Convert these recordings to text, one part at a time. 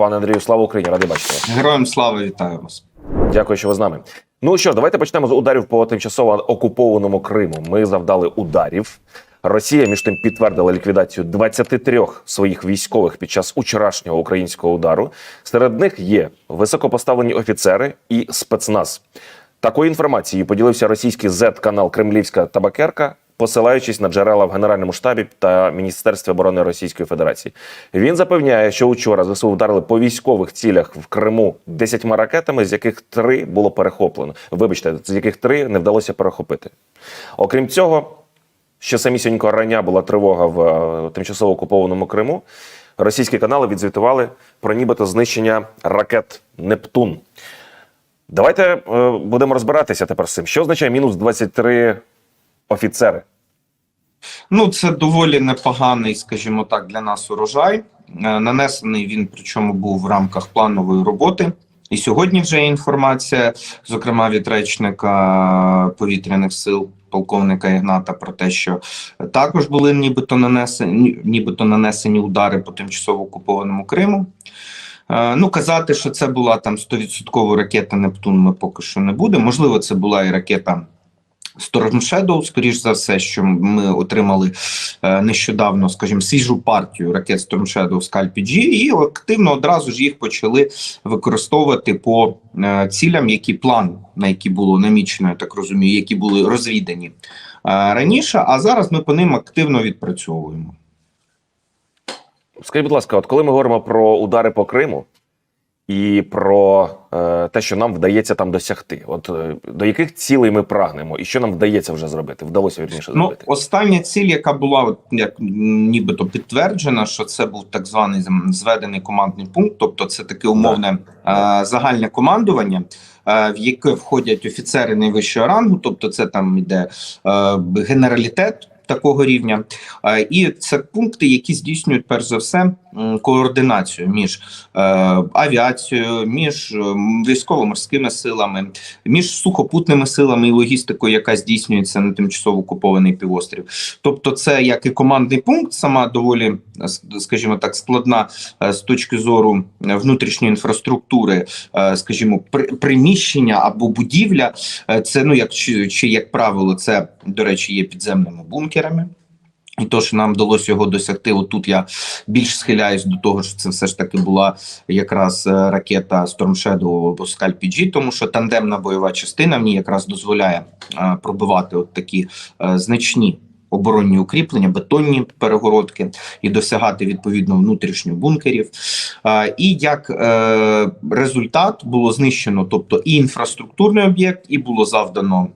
Пане Андрію, слава Україні! Радий бачити. Героям слава вітаю вас. Дякую, що ви з нами. Ну що, давайте почнемо з ударів по тимчасово окупованому Криму. Ми завдали ударів. Росія між тим підтвердила ліквідацію 23 своїх військових під час учорашнього українського удару. Серед них є високопоставлені офіцери і спецназ. Такою інформацією поділився російський Z-канал Кремлівська табакерка, посилаючись на джерела в Генеральному штабі та Міністерстві оборони Російської Федерації. Він запевняє, що учора ЗСУ вдарили по військових цілях в Криму 10 ракетами, з яких три було перехоплено. Вибачте, з яких три не вдалося перехопити. Окрім цього, ще самісінько рання була тривога в е, тимчасово окупованому Криму. Російські канали відзвітували про нібито знищення ракет Нептун. Давайте е, будемо розбиратися тепер з цим. Що означає мінус 23 офіцери? Ну, це доволі непоганий, скажімо так, для нас урожай. Е, Нанесений він, причому був в рамках планової роботи. І сьогодні вже є інформація, зокрема від речника повітряних сил полковника Ігната, про те, що також були нібито нанесені, нібито нанесені удари по тимчасово окупованому Криму. Е, Ну, казати, що це була там 100% ракета Нептун, ми поки що не будемо. Можливо, це була і ракета Storm Shadow, скоріш за все, що ми отримали е, нещодавно, скажімо, свіжу партію ракет Storm Shadow Scalp PG, і активно одразу ж їх почали використовувати по е, цілям, які план, на які було намічено, я так розумію, які були розвідані е, раніше. А зараз ми по ним активно відпрацьовуємо. Скажіть, будь ласка, от коли ми говоримо про удари по Криму і про е, те, що нам вдається там досягти, от е, до яких цілей ми прагнемо, і що нам вдається вже зробити? Вдалося вірніше Ну, зробити? остання ціль, яка була от, як нібито підтверджена, що це був так званий зведений командний пункт, тобто це таке умовне е, загальне командування, е, в яке входять офіцери найвищого рангу, тобто це там іде е, генералітет. Такого рівня, Е, і це пункти, які здійснюють перш за все координацію між е, авіацією, між е, військово-морськими силами, між сухопутними силами і логістикою, яка здійснюється на тимчасово окупований півострів. Тобто, це як і командний пункт, сама доволі, е, скажімо так, складна е, з точки зору е, внутрішньої інфраструктури, е, скажімо, при- приміщення або будівля. Е, Це ну як чи, чи як правило, це до речі, є підземними бункерами. І то, що нам вдалося його досягти, отут я більш схиляюсь до того, що це все ж таки була якраз е, ракета Storm Shadow або Scalp PG, тому що тандемна бойова частина в ній якраз дозволяє е, пробивати от такі е, значні оборонні укріплення, бетонні перегородки і досягати відповідно внутрішньо бункерів. І як е, результат було знищено, тобто і інфраструктурний об'єкт, і було завдано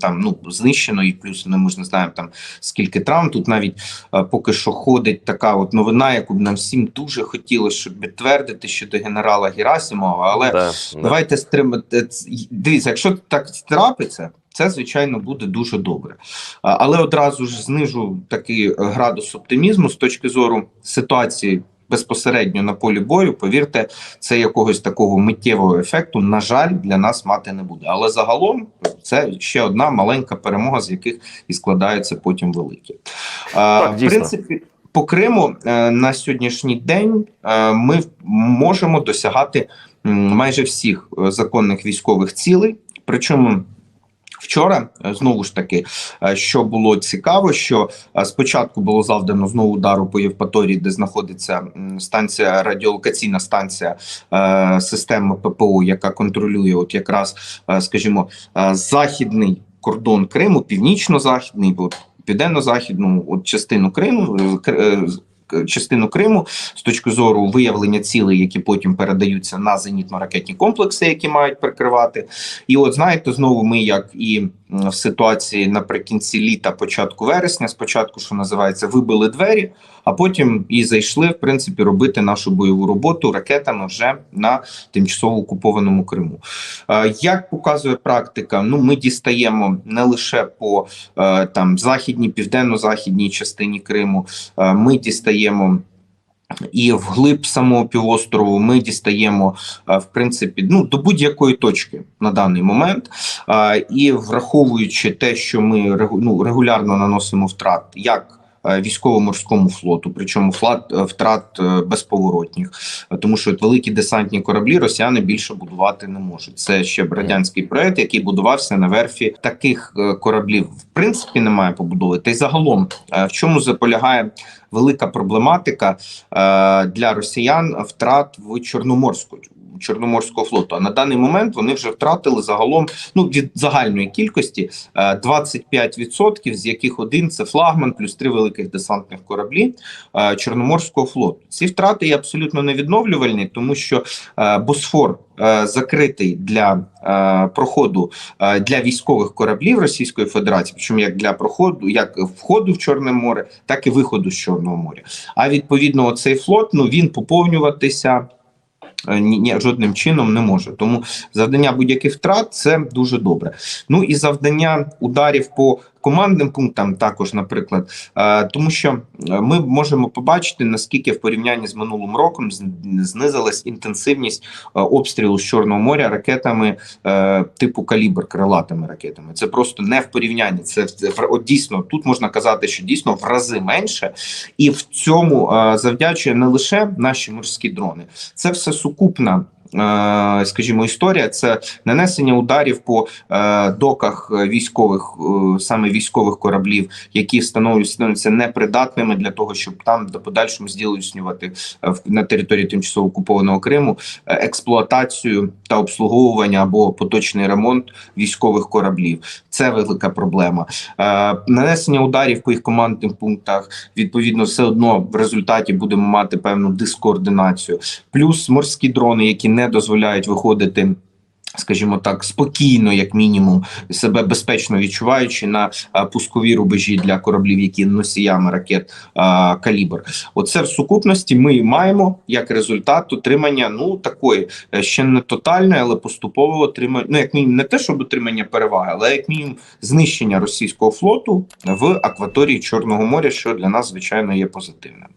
там ну знищено, і плюс ну, ми ж не знаємо там скільки травм. Тут навіть е, поки що ходить така от новина, яку б нам всім дуже хотілося, щоб підтвердити щодо генерала Герасимова. Але Да, да. давайте стримати. Дивіться, якщо так трапиться. Це звичайно буде дуже добре, але одразу ж знижу такий градус оптимізму з точки зору ситуації безпосередньо на полі бою. Повірте, це якогось такого миттєвого ефекту, на жаль, для нас мати не буде. Але загалом це ще одна маленька перемога, з яких і складаються потім великі. Так, в принципі, по Криму е, на сьогоднішній день е, ми можемо досягати майже всіх е, законних військових цілей. Причому вчора е, знову ж таки, е, що було цікаво, що е, спочатку було завдано знову удару по Євпаторії, де знаходиться станція радіолокаційна станція системи ППО, яка контролює, от якраз, скажімо, західний кордон Криму, північно-західний, от південно-західну от частину Криму. Частину Криму з точки зору виявлення цілей, які потім передаються на зенітно-ракетні комплекси, які мають прикривати. І от знаєте, знову ми, як і в ситуації наприкінці літа, початку вересня, спочатку, що називається, вибили двері, а потім і зайшли, в принципі, робити нашу бойову роботу ракетами вже на тимчасово окупованому Криму. Е, Як показує практика, ну ми дістаємо не лише по е, там західній, південно-західній частині Криму, е, ми дістаємо. І вглиб самого півострову ми дістаємо е, в принципі ну до будь-якої точки на даний момент. Е, І враховуючи те, що ми ну, регулярно наносимо втрат, як військово-морському флоту, причому флат е, втрат е, безповоротніх, Е, тому що великі десантні кораблі росіяни більше будувати не можуть. Це ще радянський проект, який будувався на верфі таких е, кораблів. В принципі, немає побудови. Та й загалом, е, в чому заполягає велика проблематика е, для росіян втрат в Чорноморську. Чорноморського флоту. А на даний момент вони вже втратили загалом ну від загальної кількості е, 25%, з яких один це флагман, плюс три великих десантних кораблі е, Чорноморського флоту. Ці втрати є абсолютно невідновлювальні, тому що е, Босфор е, закритий для е, проходу е, для військових кораблів Російської Федерації, причому як для проходу, як входу в Чорне море, так і виходу з Чорного моря. А відповідно, цей флот ну він поповнюватися. Е, Ні, ні, жодним чином не може. Тому завдання будь-яких втрат це дуже добре. Ну і завдання ударів по командним пунктам також, наприклад, е, тому що е, ми можемо побачити наскільки в порівнянні з минулим роком знизилась інтенсивність е, обстрілу з Чорного моря ракетами типу калібр крилатими ракетами. Це просто не в порівнянні. Це, от дійсно тут можна казати, що дійсно в рази менше, і в цьому завдячує не лише наші морські дрони, це все сукупна. Е, Скажімо, історія це нанесення ударів по е, доках військових, е, саме військових кораблів, які становляться непридатними для того, щоб там до подальшому здійснювати на території тимчасово окупованого Криму експлуатацію та обслуговування або поточний ремонт військових кораблів. Це велика проблема. Нанесення ударів по їх командним пунктах відповідно все одно в результаті будемо мати певну дискоординацію. Плюс морські дрони, які не дозволяють виходити. Скажімо так, спокійно, як мінімум, себе безпечно відчуваючи на пускові рубежі для кораблів, які носіями ракет а, калібр. Оце в сукупності ми маємо як результат отримання ну такої е, ще не тотальної, але поступового отримання. Ну як мінімум, не те, щоб отримання переваги, але як мінімум знищення російського флоту в акваторії Чорного моря, що для нас звичайно є позитивним.